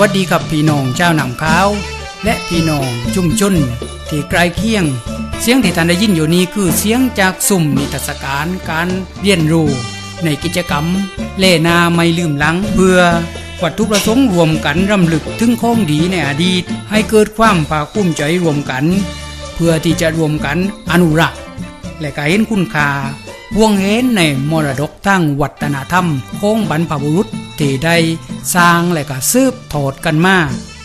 วัสดีครับพี่น้องเจ้าหนำข้าว และพี่น้องชุ่มชนที่ไกลเคียง เสียงที่ท่านได้ยินอยู่นี้คือเสียงจากสุ่มนิทรรศการการเรียนรู้ ในกิจกรรม เล่นาไม่ลืมหลังเพื่อวัตถุประสงค์รวมกันรำลึกถึงของดีในอดีต ให้เกิดความภาคภูมิใจรวมกัน เพื่อที่จะรวมกันอนุรักษ์และก็เห็นคุณค่าห่วงเห็นในมรดกทางวัฒนธรรมของบรรพบุรุษ ที่ได้สร้างและก็สืบทอดกันมา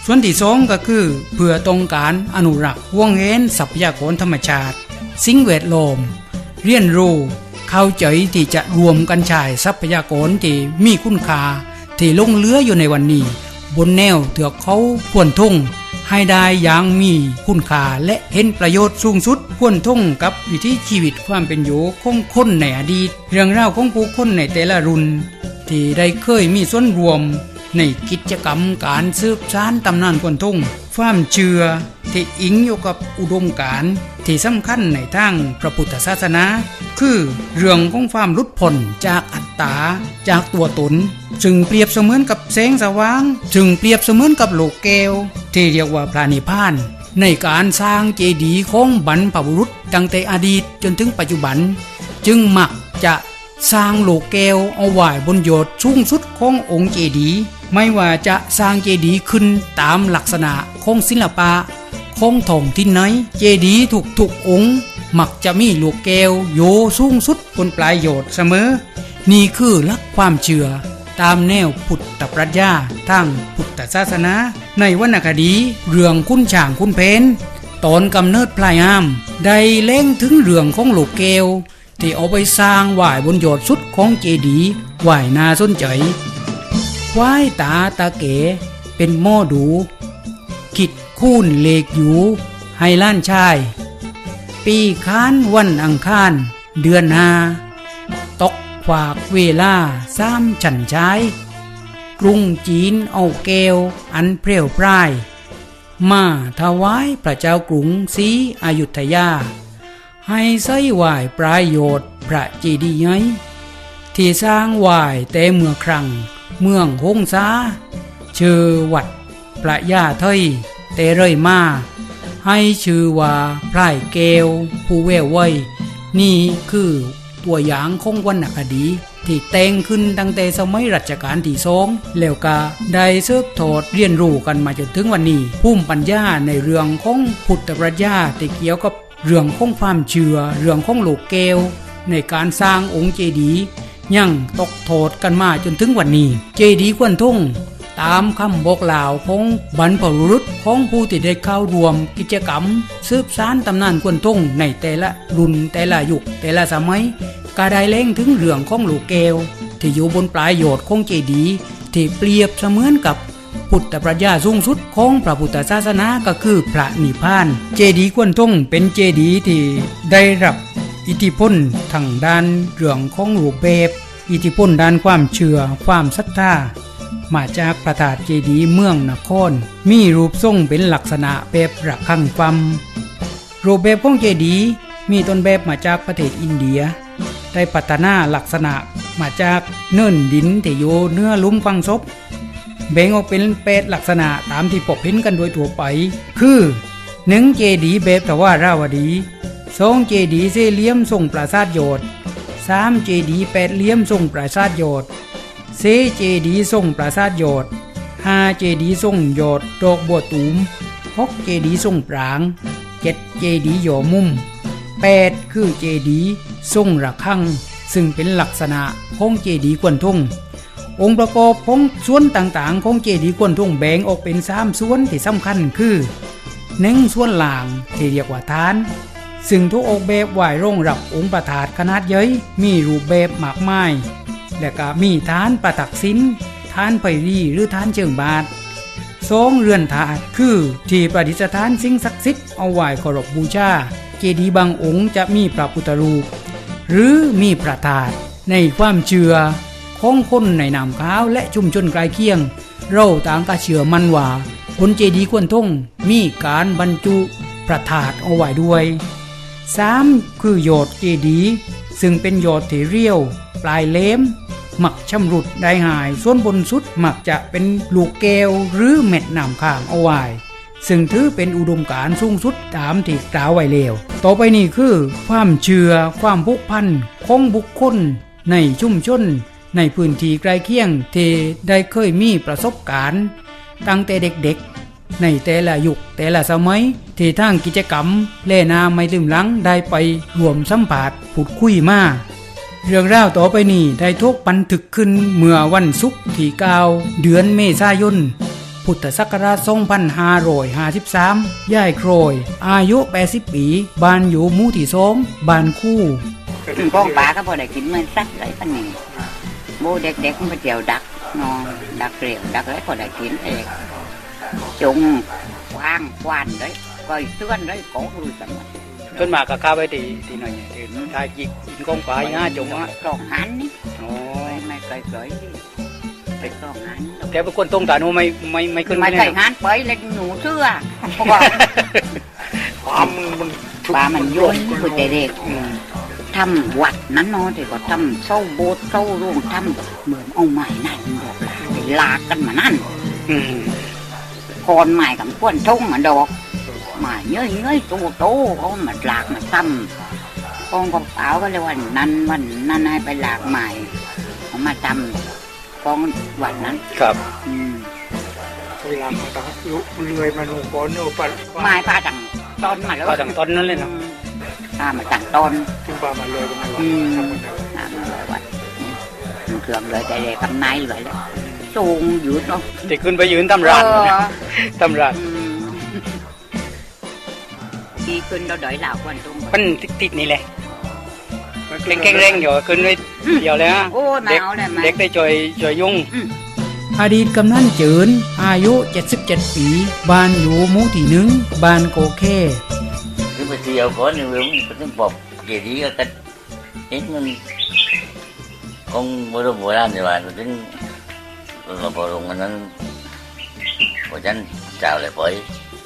ส่วนที่สองก็คือเพื่อต้องการอนุรักษ์วงเห็นทรัพยากรธรรมชาติ สิ่งแวดล้อมเรียนรู้เข้าใจที่จะรวมกันใช้ทรัพยากรที่มีคุณค่าที่ลงเลืออยู่ในวันนี้ บนแนวเถือกเขาควรทุ่งให้ได้อย่างมีคุณค่าและเห็นประโยชน์สูงสุดควรทุ่งกับวิถีชีวิตความเป็นอยู่ของคนในอดีต เรื่องราวของผู้คนในแต่ละรุ่น ที่ได้เคยมีส่วนรวม ในกิจกรรมการสืบสานตำนานควนทุ่งความเชื่อที่อิงอยู่กับอุดมการณ์ที่สำคัญในทางพระพุทธศาสนา คือเรื่องของความหลุดพ้นจากอัตตาจากตัวตนจึงเปรียบเสมือนกับแสงสว่างจึงเปรียบเสมือนกับโลกแก้วที่เรียกว่าพระนิพพาน ในการสร้างเจดีย์ของบรรพบุรุษตั้งแต่อดีตจนถึงปัจจุบัน จึงมักจะ สร้างโลกแก้วเอาไว้บนยอดสูงสุดขององค์เจดีย์ไม่ว่าจะสร้างเจดีย์ขึ้นตามลักษณะของศิลปะของท้องที่ไหน เจดีย์ถูกทุกองค์มักจะมีลูกแก้วโยสูงสุดบนปลายโยดเสมอ นี่คือลักความเชื่อ ตามแนวพุทธปรัชญาทางพุทธศาสนา ในวรรณคดีเรื่องคุณช่างคุณเพนตอนกำเนิดพลายอาม ได้เล่งถึงเรื่องของลูกแก้ว ที่เอาไปสร้างไหวบนยอดสุดของเจดีย์ไหวนาส้นใจควตาตาเก๋เป็นหม้อดูขิดคูนเลกอยู่ให้ล้านชาย ปีค้านวันอังคารเดือนหาตกฝากเวลาสามฉันชายกรุงจีนเอาแก้วอันเพรียวพราย มาถวายพระเจ้ากรุงศรีอยุธยา ให้ใส่ไหวปลายโยชน์พระเจดีย์ใหญ่ที่สร้างไหวแต่เมื่อครั้งเมืองหงสาชื่อวัดพระยาเทยเตเรยมาให้ชื่อว่าพรายเกวผู้เววไว้นี่คือตัวอย่างของวรรณคดีที่แต่งขึ้นตั้งแต่สมัยรัชกาลที่สองแล้วก็ได้เสิร์ฟทอดเรียนรู้กันมาจนถึงวันนี้ภูมิปัญญาในเรื่องของพุทธปรัชญาที่เกี่ยวกับ เรื่องของความเชื่อเรื่องของโลกแก้วในการสร้างองค์เจดีย์ยังตกโทษกันมาจนถึงวันนี้ เจดีย์ควนทุ่งตามคำบอกกล่าวของบรรพบุรุษของผู้ที่ได้เข้าร่วมกิจกรรม สืบสานตำนานควนทุ่งในแต่ละรุ่นแต่ละยุคแต่ละสมัยก็ได้เล่งถึงเรื่องของลูกแก้วที่อยู่บนปลายโยดของเจดีย์ที่เปรียบเสมือนกับ พุทธปรัชญาสูงสุดของพระพุทธศาสนาก็คือพระนิพพาน เจดีย์กวนทงเป็นเจดีย์ที่ได้รับอิทธิพลทางด้านเรื่องของรูปแบบอิทธิพลด้านความเชื่อความศรัทธามาจากพระธาตุเจดีย์เมืองนคร มีรูปทรงเป็นลักษณะแบบระฆังฟัมรูปแบบของเจดีย์มีต้นแบบมาจากประเทศอินเดีย ได้พัฒนาลักษณะมาจากเนินดินที่อยู่เนื้อลุ่มฝังศพ แบ่งออกเป็นแปดลักษณะตามที่พบเห็นกันโดยทั่วไป คือหนึ่งเจดีแบบทว่าราวดีสองเจดีย์สี่เลี่ยมทรงปราสาทโยธสามเจดีแปดเลี่ยมทรงปราสาทโยธสี่เจดีทรงปราสาทโยธห้าเจดีทรงโยธดอกบัวตูมหกเจดีทรงปรางเจ็ดเจดีหย่อมุมแปดคือเจดีทรงระฆังซึ่งเป็นลักษณะของเจดีกวนทุ่ง องค์ประกอบของส่วนต่างๆ ของเจดีย์กวนทุ่งแบ่งออกเป็นสามส่วนที่สำคัญคือหนึ่งส่วนล่างที่เรียกว่าฐาน ซึ่งทุกออกแบบไหวรองรับองค์ประธาตขนาดใหญ่มีรูปแบบมากมาย และก็มีฐานประตักสินฐานไพรีหรือฐานเชิงบาทสองเรือนถาดคือ ที่ประดิษฐานสิ่งศักดิ์สิทธิ์เอาไหว้เคารพบูชาเจดีย์บางองค์จะมีพระพุทธรูป หรือมีพระธาตุในความเชื่อ ของคนในนามข้าวและชุมชนใกล้เคียง เราต่างก็เชื่อมันว่าบนเจดีย์กวนทงมีการบรรจุพระธาตุเอาไว้ด้วย 3. คือโยดเจดีย์ซึ่งเป็นโยดที่เรียว ปลายเล้มมักชำรุดได้หาย ส่วนบนสุดหมักจะเป็นลูกแก้วหรือเม็ดน้ำข้างเอาไว้ซึ่งถือเป็นอุดมการณ์สูงสุดตามที่กล่าวไว้แล้วต่อไปนี้คือ ความเชื่อความผูกพันของบุคคลในชุมชน ในพื้นที่ใกล้เคียงที่ได้เคยมีประสบการณ์ ตั้งแต่เด็กๆ ในแต่ละยุคแต่ละสมัย ที่ทางกิจกรรมเล่นาไม่ลืมลังได้ไปรวมสัมผัสพูดคุยมาเรื่องราวต่อไปนี้ได้ทกบันทึกขึ้นเมื่อวันศุกร์ที่9เดือนเมษายนพุทธศักราช2553ย่ายโครย อายุ 80 ปี บ้านอยู่มู่ที่สองบ้านคู่ป้องปลาก็พอได้กินเหมือนสักไรปันนี้ โบเด็กๆมันไปเจียวดักนอนดักเกลียวดักไรพอได้กินเองจงกว้างกวานเลยก้อยเตือนเลยโก้ลุยกันหมดต้นมากก็ข้าไปตีตีหน่อยตีทายจิกกินกองฝายง่าจงอะกล่องหันนี่อ๋อไม่ไม่เคยเคยไปกล่องหันแต่เป็นคนตรงตาโนไม่ไม่ไม่ขึ้นไม่แน่ใส่หันไปเลยหนูเชื่อเพราะว่าความมันปลามันยุ่นผู้เด็กอืม ทำวัดนั้นเนาะที่ก็ทำเศร้าโบสถ์เศร้าร่วงทำเหมือนเอาไม้นั่นบอกลาลากกันมานั่นอืมคอนใหม่กับควนทุ่งมาดอกใหม่เย้ยเย้ยโตโตเขามาหลากมาซ้ำกองกับสาวก็เลยวันนั้นวันนั้นให้ไปหลากใหม่เขามาทำกองวันนั้น ครับอืมเวลามันต้องลุเลื่อยมันลงก้อนโนปันไม้พาดังตอนมาแล้วก็ตั้งต้นนั่นเลยนะ พามาดังตอนถึงปลามันเลยกันมาอืมทำมันได้พามาเลยวันนี่มันเครื่องเลยแต่เลยกำไนเลยแล้วสูงอยู่เนาะที่ขึ้นไปยืนตำรานเออตำรานอืมดีขึ้นเราเดยเหล่าควันตุ้งมันติดๆนี่แหละมันเก่งๆเร่งอยู่ขึ้นไปเดียวเลยฮะโอ้ยมาเด็กเอาเลยมาเด็กได้จอยจอยยุ่งอืมอดีตกำนันเจินอายุ 77 ปี บ้านอยู่หมู่ที่หนึ่งบ้านโกเค cứ mà chiều có nhiều đúng có tiếng bọc kể đi cái cách hết mình không bữa đâu bữa làm thì bạn có tiếng là bò rồng nó bò chân chào lại bởi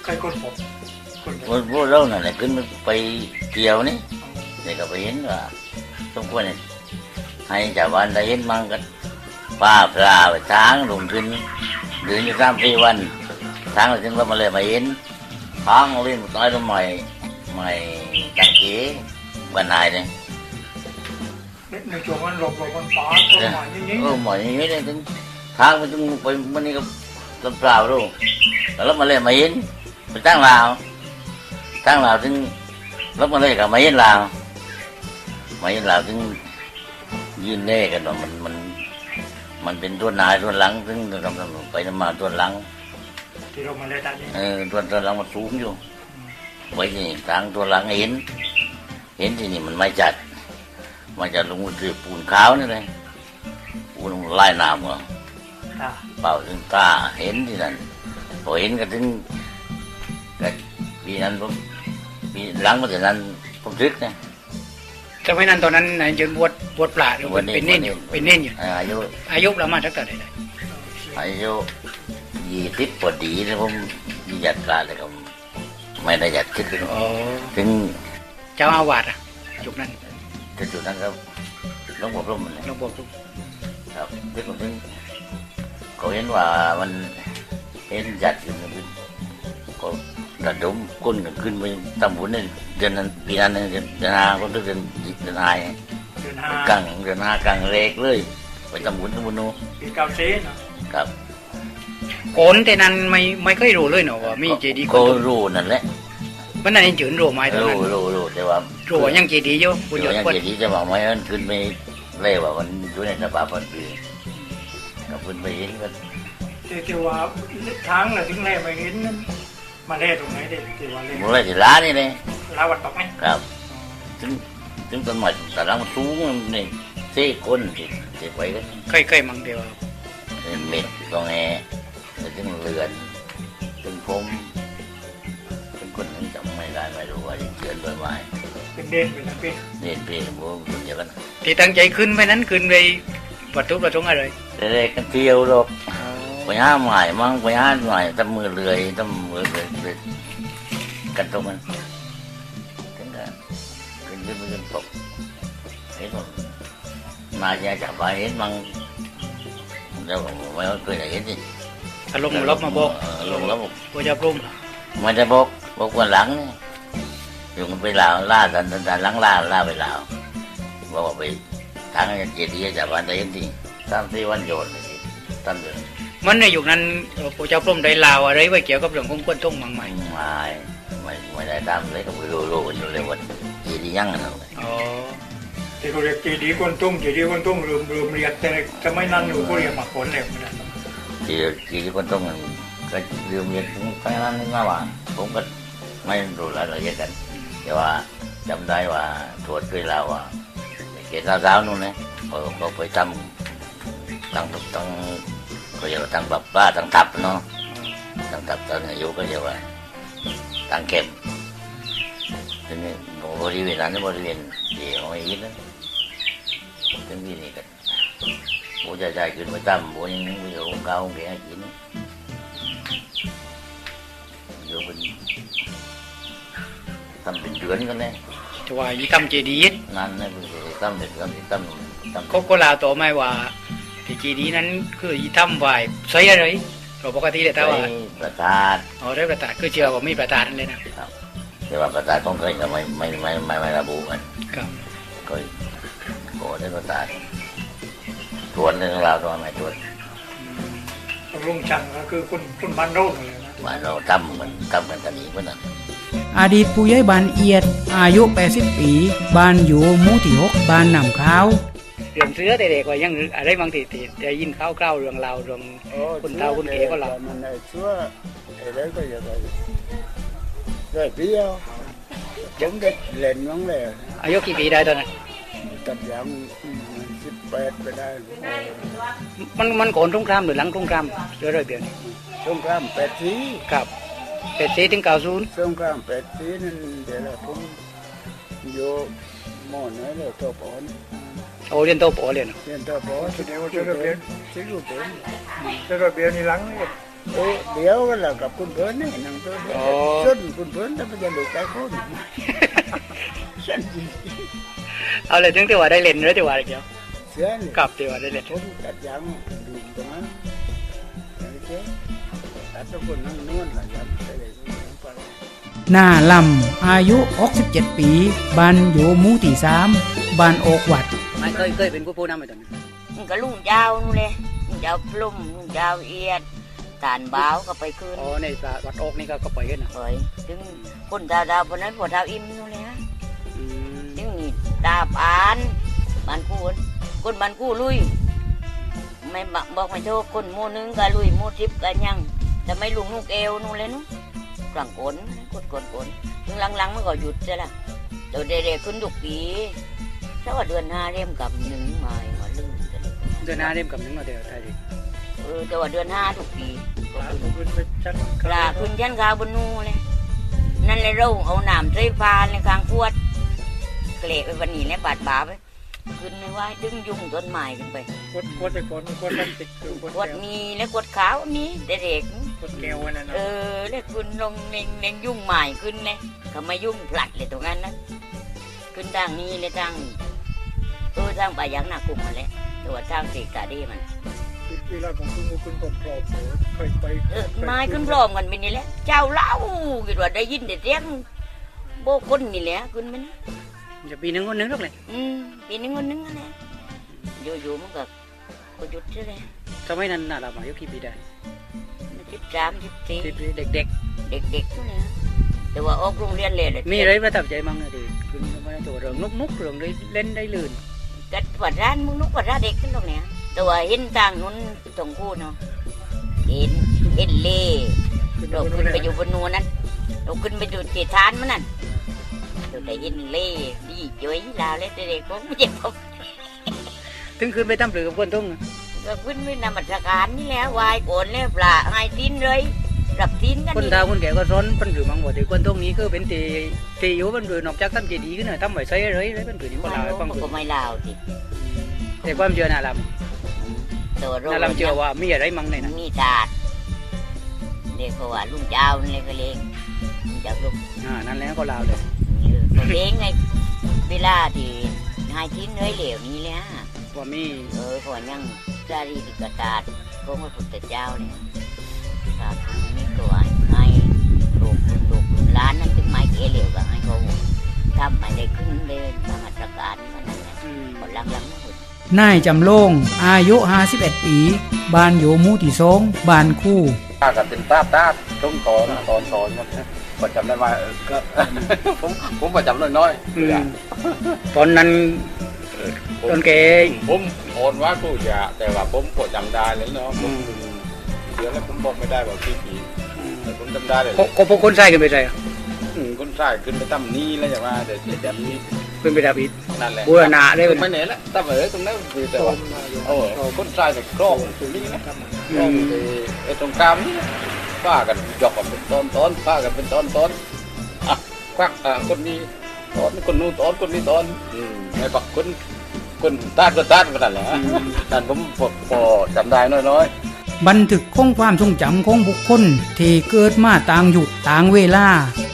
ใครคนผมคน bữa bữa đâu là lại cứ bay chiều đấy để cả bay là trong quanh này hay chào bạn đã hết mang cái ba pha và sáng rùng kinh đưa như tam phi văn sáng là chúng ta mà lên mà yến tháng lên một cái đó mày mày đăng ký bên này này ในช่วงมันหลบหลบมันฟ้าต้นไม้อย่างนี้ ừ mày như thế này tháng mà chúng phải bên này làm sao đâu là lúc mà lên mà yến mình tăng vào tăng vào chúng lúc mà lên cả mấy yến lào mấy yến lào chúng ยืนเน่กันว่ามันมัน มันเป็นตัวนายตัวนหลังซึ่งเราไปมาตัวนหลังที่เรามาเล่นได้นี่เออตัวตัวหลังมันสูงอยู่ ไว้ที่ทางตัวหลังเห็น เห็นที่นี่มันไม่จัด มันจะลงเรือปูนขาวนี่เลยปูนไล่น้ำเหรออ่าเปล่าถึงตาเห็นที่นั่นพอเห็นก็ถึงก็ปีนั้นผมปีหลังมาจากนั้นผมทึกนะสมัยนั้นตอนนั้นนายเจินบวชบวชปลาหรือเป็นเน่นอยู่เป็นเน่นอยู่อายุอายุประมาณเท่าไหร่ได้อายุยี่สิบพอดีนะผมมีหยัดกลาเลยก็ ไม่ได้หยัดขึ้นอ๋อถึงเจ้าอาวาสอะจุกนั้นถึงจุดนั้นก็ต้องบอกร่มมันเลยหลวงปู่ทุกครับที่ผมถึงเขาเห็นว่ามันเห็นหยัดอยู่มันก็ระดมก้นกันขึ้นไปตำบุญนี่เดือนนั้นปีนั้นเนี่ยเดือนเดือนห้าก็เดือนเดือนห้าเดือนห้ากังเดือนห้ากังเรกเลย ไปตำบุญตำบุญนู้นปีเก้าเซนเนาะครับ โกนแต่นั้นไม่ไม่เคยรู้เลยเนาะว่ามีเจดีย์ก็คนรู้นั่นแหละวันนั้นเจินรู้ไหมตอนรู้นั้นรู้รู้แต่ว่ารู้ว่ายังเจดีย์อยู่บุญยเดี๋ยวศยังคนเจดีย์จะบอกไหมมันขึ้นไปเล่ว่ามันอยู่ในสภาพมันปีกับขึ้นไปเห็นกันที่ที่ว่าช้างน่ะถึงแล่ไม่เห็นนั่นมาเล่ตรงไหนเด็กที่ว่าเล่มูลนิธิร้านนี่เลยลาวัดตกไหมครับ ถึงถึงต้นไม้แต่ละมันสูงนี่สี่คนที่ที่ไปกันเคยเคยมั่งเดียวเม็ดตองแอถึงเรือนถึงผมถึงคนนึงจำไม่ได้ไม่รู้ว่าเชิญใบไม้เป็นเด่นเป็นอะไรเป็นเรียนพี่ผมคนเดียวกันที่ตั้งใจขึ้นไปนั้นขึ้นไปวัตถุประสงค์อะไรเด็กๆกันเที่ยวหรอกไปหาใหม่มั่งไปหาใหม่ทำมือเลื่อยทำมือเลื่อยเลื่อยกันตรงนั้นถึงกันขึ้นขึ้นไปขึ้นตกเห็นว่านายจะจับไปเห็นมั่งแล้วไม่เคยได้เห็นสิ ถ้าลงมาลบมาบอกเออลงแล้วบอกว่าจะปรุงไม่ได้บอกบอกวันหลังนี่อยู่กันไปลาวล่าดันดันดันหลังล่าล่าไปลาวบอกว่าไปทางเจดีย์จากวันได้เห็นสิสามสี่วันโยนนี่ตั้งเดือนมันในยุคนั้นเอ่อพระเจ้าพรหมได้ลาวอะไรไว้เกี่ยวกับเรื่องของกวนทงมังไหมไม่ไม่ไม่ได้ตามเลยก็ไม่รู้รู้กันอยู่เลยว่าเจดีย์ยังนั่นเลยอ๋อที่เขาเรียกเจดีย์กวนตุ้งเจดีย์กวนตุ้งลืมลืมเรียกแต่จะไม่นั่นอยู่ก็เรียกหมากผลเลยไม่ได้ ที่ที่คนต้องก็เรื่องเรียนถึงไปนั้นนึกว่าผมก็ไม่รู้รายละเอียดกัน แต่ว่าจำได้ว่าตรวจเคยเล่าว่าเกศสาวๆนู่นนะเขาไปทำตั้งตั้งเขาเรียกว่าตั้งปรับปลาตั้งทับเนาะตั้งทับตอนอายุก็เรียกว่าตั้งเข็มทีนี้บริเวณนั้นบริเวณที่ของไอ้ยินนั้นถึงที่นี่กัน บจะใจขึ้นไปตั้มบยังไม่อยู่ของเขาแกกินอยู่เป็นทำเป็นเดือนกันเลยจะว่าอีทำเจดีย์งานนี่เป็นตั้มเป็นตั้มเป็นตั้มตั้มเขาก็ลาวต่อไม่ว่าที่เจดีย์นั้นคืออีทำไหวใช้อะไรเราปกติเลยแต่ว่าประสาทอ๋อได้ประตาคือเชื่อว่ามีประตานั่นเลยนะแต่ว่าประสาทของเคยก็ไม่ไม่ไม่ไม่ไม่ระบุกันครับเคยโอ้ได้ประสาท ตรวจเรื่องราวตัวไม่ตรวจต้องลุงชังก็คือคุณคุณบ้านโน่นเลยนะว่าเราตั้มมันตั้มกันกันอีกเมื่อนั้นอดีตผู้ใหญ่บ้านเอียด อายุ 80 ปี บ้านอยู่หมู่ที่6บ้านนำข้าวเรื่องเสือแต่เด็กว่ายังอะไรบางทีที่ได้ยินข้าวๆเรื่องราวเรื่องคุณตาคุณเอ๋ก็หลับมันไอ้ชั่วไอ้เล็กก็อย่างไรได้เบี้ยวผมได้เล่นมั้งเลยอายุกี่ปีได้ตอนนั้นตัดยังสิบแปดไปได้มันมันก่อนสงครามหรือหลังสงครามเยอะเลยเดือนสงครามแปดสีครับเป็ดสีถึงเก่าศูนย์สงครามแปดสีนั่นเดี๋ยวเราผมอยู่หม้อไหนเลยตัวปอนโอเรียนโตโปเรียนเรียนตัวปอนเดี๋ยวจะระเบียนสิรูปเป็นจะระเบียนนี่หลังนี่เอ้ยเดี๋ยวก็แล้วกับคุณเพิ่นนี่นั่งตัวเดียวจนคุณเพิ่นแต่ไม่จะหลุดใจคนฉันจริงเอาเลยถึงที่ว่าได้เล่นหรือที่ว่าอะไรเกี่ยว เสียเลยกับที่ว่าได้เล่นผมตัดยางดูตรงนั้นโอเคตัดทุกคนนั่งนวดหลังจากไปเลยไปหน้าลำอายุ 67 ปี บ้านอยู่หมู่ที่3บ้านโอกวัดไม่เคยเคยเป็นผู้ผู้นำไปตอนนั้นมันก็ลุงเจ้านู่นเลยลุงเจ้าปลุ่มลุงเจ้าเอียดตานบ้าวก็ไปคืนอ๋อในวัดโอกนี่ก็ก็ปล่อยกันนะเฮ้ยถึงคนดาวดาวบนนั้นพอดาวอิ่มนู่นเลยฮะอืมถึงนี่ดาบอานบ้านกูน คนบ้านกูลุย ไม่บอกบอกไม่โทษคนหมู่หนึงก็ลุยหมู่สิบก็ยังแต่ไม่ลุงนุกเอวนู่นเลยนู้นกลางกนกดกดกนถึงหลังๆมันก็หยุดใช่ละเดี๋ยวเด็กๆขึ้นทุกปีถ้าว่าเดือนห้าเริ่มกับหนึ่งหมายว่าลืมจะได้ประมาณเดือนหน้าเริ่มกับหนึงมาเดียวไทยดิเออแต่ว่าเดือนห้าทุกปีก็ขึ้นขึ้นไปชัดกลาขึ้นยันกาบนนูเลยนั่นเลยเราเอาน้ำใส่ฟ้าในกลางขวดเกละไปวันนี้ในบาดบาไป ขึ้นไม่ไหวดึงยุงต้นไม้ขึ้นไปกดกดไปก่อนกดพลาสติกคือกดขวดแก้วมีและขวดขาวมีแต่เด็กกดแก้วไว้นั่นเอนะอแล้วขึ้นลงเน่งเน่งยุ่งใหม่ขึ้นเลยก็มายุ่งผลัดเลยตรงนั้นนะขึ้นทางนี้เลยทางเออทางไปายังหนักกลุ่มมาแล้วแต่ว่าทางสีกาดีมันเวลาของคุณคุณกดกรอบเคยไปเออไม้ขึ้นพร้อมกันไปนี่แหละเจ้าเล่าคิดว่าได้ยินแต่เสียงโบกคนนี่แหละขึ้นมัน จะปีหนึงคนหนึงหรอกเลยอืมปีนึงคนนึงนั่นแหละอยู่ๆมันก็ก็หยุดใช่ไหมสมัยนั้นน่าเราอายุกี่ปีได้สิบสามสิบสี่สิบปีเด็กเด็กๆนั่นแหละแต่ว่าออกโรงเรียนเลยเลยๆมีอะไรประทับใจมั้งอะดิคือมาตัวเรื่องนุกนุกๆเรื่องได้เล่นได้ลื่นกัดวัดร้านมึงนุกวัดร้านเด็กขึ้นตรงเนี้ยแต่ว่าเห็นทางนู้นตรงคู่เนาะเห็นเห็นเล่เราขึ้นไปอยู่บนนูนนั้นเราขึ้นไปอยู่ที่ฐานมันนั่น เราได้เห็นเล่ดีจ้อยลาวเล่เด็กๆผมไม่เจ็บผมถึงคืนไปทำเปลือกกับคนทุ่งอะก็ขึ้นไปนำมัสการนี่แหละวายโกนแล้วปลาให้ทิ้นเลยรับทิ้นกันคนนี่เฒ่าคนแก่ก็ร้อนเป็นหรือมังว่าที่คนทุ่งนี้คือเป็นตีตีอยู่เป็นหรือนอกจากทำเจดีย์ขึ้นน่ะทำไว้ใช้อะไรอะไรเป็นหรือนี่คนลาวให้ฟังมันคือก็ไม่ลาวสิแต่ความเชื่อน่าลตัวำโรคน่าลำเชื่อว่ามีอะไรมั่งในนั้นมีตาดเรียกว่าลุงเจ้านี่เลยก็เลี้ยงลุงเจ้าลุงอ่านั่นแหละก็ลาวเลย ก็เลี้ยงไงเวลาที่ให้ทิ้งเนเลยเหลวนี้แหละว่ามีเออพอยังจารีริกตาดของพระพุทธเจ้าเนี่ยศาสตร์นี้ก็ว่าให้ลูกคุณลูกคุณล้านนั่นถึงไม้เกลียวก็ให้เขาทำมาได้ขึ้นเลยทำมาตรการมันนั่นแหละคนหลังๆหมดนายจำลงอายุ 51 ปี บ้านอยู่มู่ที่สงบ้านคู่ป้ากันเป็นป้าตาต้องตอนตอนตอนครับ ก็จำได้ว่าเออก็ผมผมก็จำน้อยๆตอนนั้นตอนแกผมโอนว่ากูจะแต่ว่าผมก็จำได้เลยเนาะผมเดี๋ยวแล้วผมบอกไม่ได้ว่ากี่ปีแต่ผมจำได้เลยก็พวกคนใส่กันไปใส่อืมคนใต้ขึ้นไปตั้มนี้แล้วอย่างว่าแต่เดี๋ยวนี้เป็นไปดาบิดนั่นแหละบูรณะได้ไม่ไหนละตั้มเอ๋ตรงนั้นคือแต่ว่าโอ้คนใต้เนี่ยครองตรงนี้นะครองไอ้ตรงกลางนี่ ป้ากันหยอกกันเป็นตอนตอนป้ากันเป็นตอนตอนอะควักอะคนนี้ตอนคนนู้นตอนคนนี้ตอนอืมไอ้ปักคนคนตาดก็ตาดก็นั่นแหละนั่นผมพอพอจำได้น้อยๆ บันทึกของความทรงจำของบุคคลที่เกิดมาต่างยุคต่างเวลา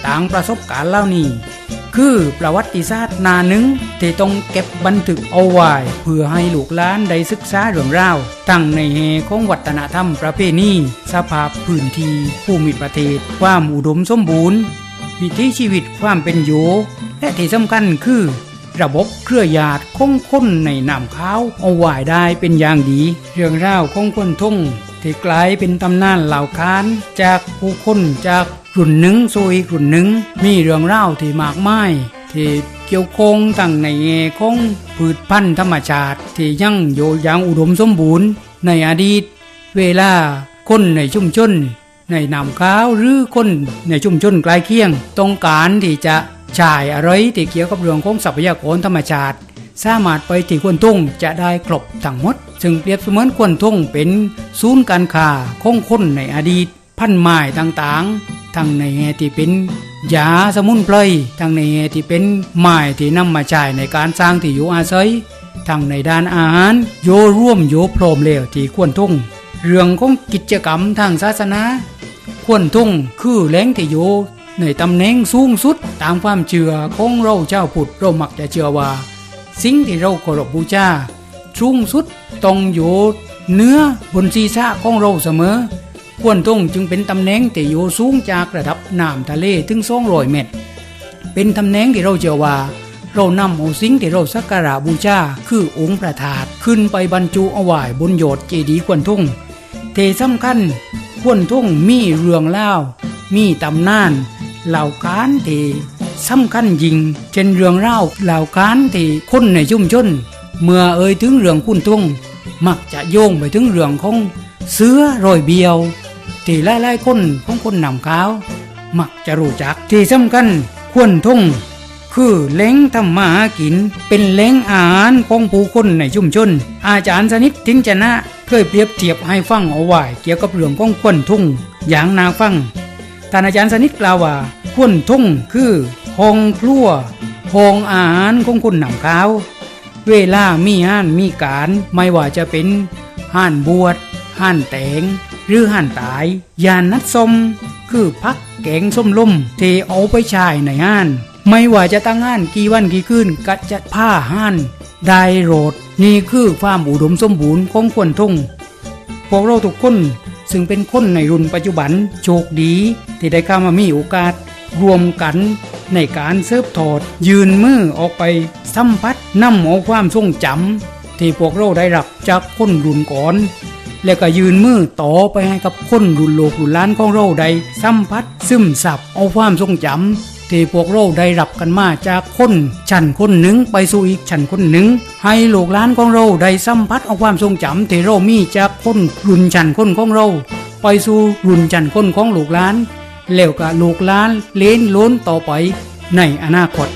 ต่างประสบการณ์เล่านี้ คือประวัติศาสตร์นาหนึ่งที่ต้องเก็บบันทึกเอาไว้เพื่อให้ลูกหลานได้ศึกษาเรื่องราวตั้งในแหของวัฒนธรรมประเพณีสภาพพื้นที่ภูมิประเทศ ความอุดมสมบูรณ์วิถีชีวิตความเป็นอยู่และที่สำคัญคือ ระบบเครือญาติของค้นในน้ำขาวเอาไว้ได้เป็นอย่างดี เรื่องราวของคนทุ่งที่กลายเป็นตำนานเหล่าคานจากผู้คนจาก รุ่นหนึ่งสู่อีกรุ่นหนึ่งมีเรื่องราที่มากมายที่เกี่ยวข้องตั้งในแง่ของพืชพันธุ์ธรรมชาติ ที่ยังอยู่อย่างอุดมสมบูรณ์ ในอดีต เวลาคนในชุมชน ในนำข้าวหรือคนในชุมชนใกล้เคียง ต้องการที่จะจ่ายอะไรที่เกี่ยวกับเรื่องของทรัพยากรธรรมชาติ สามารถไปที่ควนทุ่งจะได้ครบทั้งหมด ซึ่งเปรียบเสมือนควนทุ่งเป็นศูนย์การค้าของคนในอดีต พันไม้ต่างๆ ทั้งในแง่ที่เป็นยาสมุนไพรทั้งในแง่ที่เป็นไม้ที่นำมาใช้ในการสร้างที่อยู่อาศัยทั้งในด้านอาหาร โยร่วมโยพร้อมแล้วที่ควนทุ่ง เรื่องของกิจกรรมทางศาสนา ควนทุ่งคือแหล่งที่อยู่ในตำแหน่งสูงสุดตามความเชื่อของเราเจ้าพุทธเรามักจะเชื่อว่า สิ่งที่เราเคารพบูชาสูงสุดต้องอยู่เหนื้อบนศีรษะของเราเสมอ ควนทุ่งจึงเป็นตำแหน่งที่อยู่สูงจากระดับน้ำทะเลถึง200เมตร เป็นตำแหน่งที่เราเชื่อว่า เรานำเอาสิ่งที่เราสักการะบูชาคือองค์ประธานขึ้นไปบรรจุเอาไว้บนโยชน์เจดีย์ควนทุ่งเทสำคัญควนทุ่งมีเรื่องเล่ามีตำนานเหล่าคานที่สำคัญยิงเช่นเรื่องเล่าเหล่าคานที่คนในชุมชนเมื่อเอ่ยถึงเรื่องคุณทุ่งมักจะโยงไปถึงเรื่องของเสือรอยเบียว ที่หลายๆคนของคนนำขาว มักจะรู้จักที่สำคัญควนทุ่ง คือแหล่งทำมาหากิน เป็นแหล่งอาหารของผู้คนในชุมชน อาจารย์สนิททิ้งจนะเคยเปรียบเทียบให้ฟังเอาไว้เกี่ยวกับเรื่องของควนทุ่ง อย่างนาฟังท่านอาจารย์สนิทกล่าวว่าควนทุ่งคือห้องครัวห้องอาหารของคนนำขาว เวลามีห้านมีการไม่ว่าจะเป็นห้านบวช ห้านแตงหรือห้านตายยานนัดสมคือพักแกงส้มลมเทเอาไปใช้ในห้าน ไม่ว่าจะตั้งห้านกี่วันกี่คืนก็จะผ้าห้านได้โรด นี่คือความอุดมสมบูรณ์ของควนทุ่ง พวกเราทุกคนซึ่งเป็นคนในรุ่นปัจจุบันโชคดีที่ได้เข้ามามีโอกาส รวมกันในการเสิร์ฟถอด ยืนมือออกไปสัมผัสนำเอาความทรงจำ ที่พวกเราได้รับจากคนรุ่นก่อน แล้วก็ยืนมือต่อไปให้กับคนรุ่นโลกรุ่นล้านของเราได้สัมผัสซึมซับเอาความทรงจำที่พวกเราได้รับกันมาจากคนชั้นคนหนึ่งไปสู่อีกชั้นคนหนึ่งให้โลกล้านของเราได้สัมผัสเอาความทรงจำที่เรามีจากคนรุ่นชั้นคนของเรา ไปสู่รุ่นชั้นคนของลูกหลานแล้วก็ลูกหลานเล้นล้นต่อไปในอนาคต